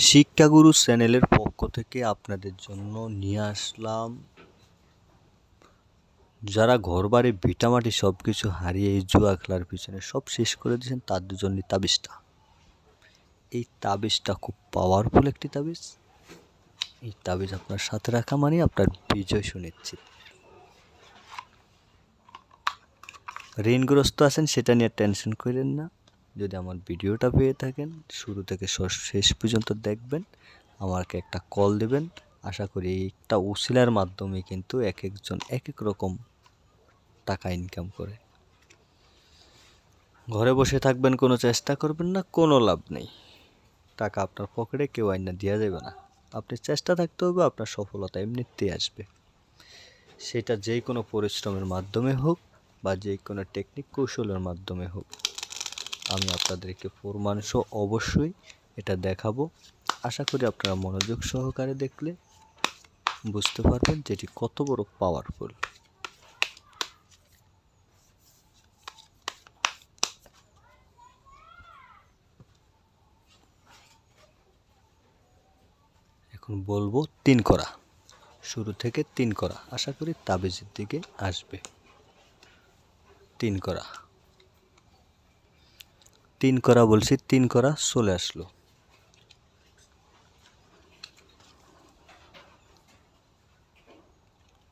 শিক্ষাগুরু চ্যানেলের পক্ষ থেকে আপনাদের জন্য নিয়ে আসলাম। যারা ঘরবাড়ি ভিটামাটি সব কিছু হারিয়ে এই জুয়া খেলার পিছনে সব শেষ করে দিয়েছেন তাদের জন্য তাবিজটা। এই তাবিজটা খুব পাওয়ারফুল একটি তাবিজ। এই তাবিজ আপনার সাথে রাখা মানে আপনার বিজয় সুনিশ্চিত। ঋণগ্রস্ত আছেন, সেটা নিয়ে টেনশন করেন না। যদি আমার ভিডিওটা পেয়ে থাকেন, শুরু থেকে শেষ পর্যন্ত দেখবেন, আমাকে একটা কল দেবেন। আশা করি একটা উসিলার মাধ্যমে কিন্তু এক একজন এক এক রকম টাকা ইনকাম করে। ঘরে বসে থাকবেন কোনো চেষ্টা করবেন না, কোনো লাভ নেই। টাকা আপনার পকেটে কেউ আইনা দেওয়া যাবে না। আপনি চেষ্টা থাকতে হবে, আপনার সফলতা এমনিতেই আসবে। সেটা যে কোনো পরিশ্রমের মাধ্যমে হোক বা যে কোনো টেকনিক কৌশলের মাধ্যমে হোক। আমি আপনাদেরকে প্রমাণসহ অবশ্যই এটা দেখাবো। আশা করি আপনারা মনোযোগ সহকারে দেখলে বুঝতে পারবেন যেটি কত বড় পাওয়ারফুল এখন বলব তিন করা। শুরু থেকে তিন করা। আশা করি তাবিজের দিকে আসবে। তিন করা। তিন করা বলছি, তিন করা চলে আসলো।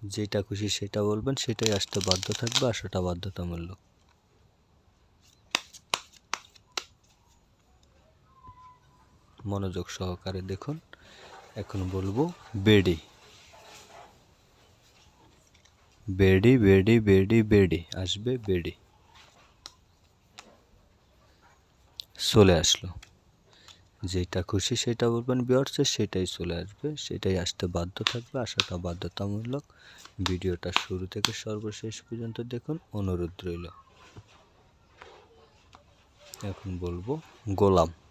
যেটা খুশি সেটা বলবেন, সেটাই আসতে বাধ্য থাকবে আসাটা বাধ্যতামূলক। মনোযোগ সহকারে দেখুন, এখন বলব বেডি। বেডি বেডি বেডি বেডি, আসবে বেডি। চলে আসলো। যেটা খুশি সেটা বলবেন, বিয়ার্সে সেটাই চলে আসবে, সেটাই আসতে বাধ্য থাকবে, আসাটা বাধ্যতামূলক। ভিডিওটা শুরু থেকে সর্বশেষ পর্যন্ত দেখুন, অনুরোধ রইল। এখন বলব গোলাম গোলাম।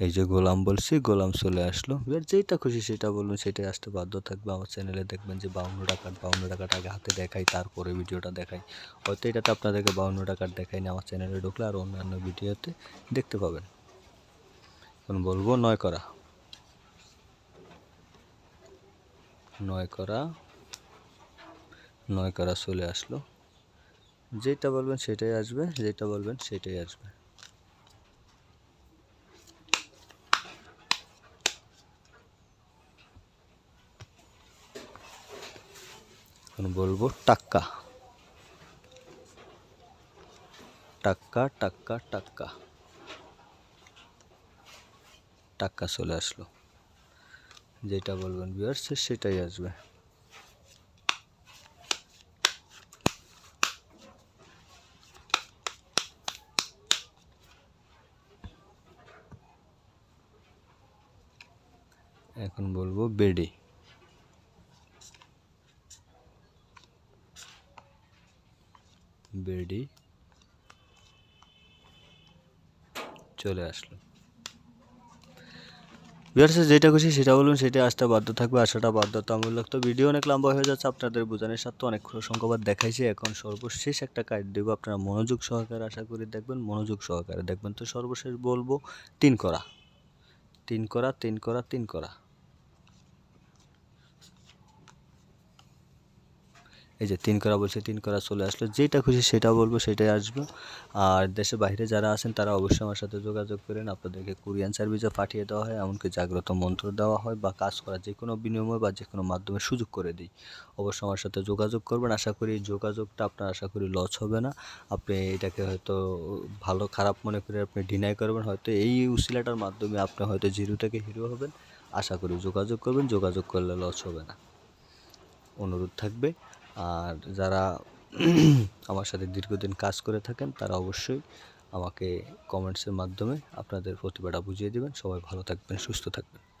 এই যে গোলাম বলছি, গোলাম চলে আসলো। এবার যেটা খুশি সেটা বলবেন সেটাই আসতে বাধ্য থাকবে আমার চ্যানেলে দেখবেন যে বাউন্ন টাকার, বাউন্ন টাকাটা আগে হাতে দেখাই, তারপরে ভিডিওটা দেখাই। হয়তো এটাতে আপনাদেরকে বাউন্ন টাকার দেখাই না, আমার চ্যানেলে ঢুকলে আর অন্যান্য ভিডিওতে দেখতে পাবেন। এখন বলব নয় করা। নয় করা। নয় করা চলে আসলো। যেটা বলবেন সেটাই আসবে যেটা বলবেন সেটাই আসবে। এখন বলব টাক্কা। টাক্কা টাক্কা টাক্কা। টাক্কা চলে আসলো। যেটা বলবেন বিয়ার্স সেটাই আসবে। এখন বলব বেডি। বেডি। চলে আসলো ভিউয়ার্স যেটা খুশি সেটা বলুন সেটা আসতে বাধ্য থাকবে আসাটা বাধ্যতামূলক। তো ভিডিও অনেক লম্বা হয়ে যাচ্ছে, আপনাদের বোঝানোর সাথে অনেক সংখ্যবার দেখাইছি। এখন সর্বশেষ একটা কাজ দেবো, আপনারা মনোযোগ সহকারে আশা করি দেখবেন, মনোযোগ সহকারে দেখবেন। তো সর্বশেষ বলব, তিন করা। তিন করা তিন করা তিন করা। এই যে তিন করা বলছে, তিন করা চলে আসলো। যেটা খুশি সেটা বলব, সেটাই আসবে। আর দেশের বাইরে যারা আছেন, তারা অবশ্যই আমার সাথে যোগাযোগ করেন। আপনাদেরকে কুরিয়ান সার্ভিসে পাঠিয়ে দেওয়া হয়, এমনকি জাগ্রত মন্ত্র দেওয়া হয় বা কাজ করার যে কোনো বিনিময় বা যে কোনো মাধ্যমে সুযোগ করে দিই। অবশ্যই আমার সাথে যোগাযোগ করবেন। আশা করি যোগাযোগটা আপনার, আশা করি লস হবে না। আপনি এটাকে হয়তো ভালো, খারাপ মনে করে আপনি ডিনাই করবেন। হয়তো এই উসিলাটার মাধ্যমে আপনি হয়তো জিরো থেকে হিরো হবেন। আশা করি যোগাযোগ করবেন। যোগাযোগ করলে লস হবে না। অনুরোধ থাকবে। আর যারা আমার সাথে দীর্ঘদিন কাজ করে থাকেন, তারা অবশ্যই আমাকে কমেন্টসের মাধ্যমে আপনাদের প্রতিভাটা বুঝিয়ে দেবেন। সবাই ভালো থাকবেন, সুস্থ থাকবেন।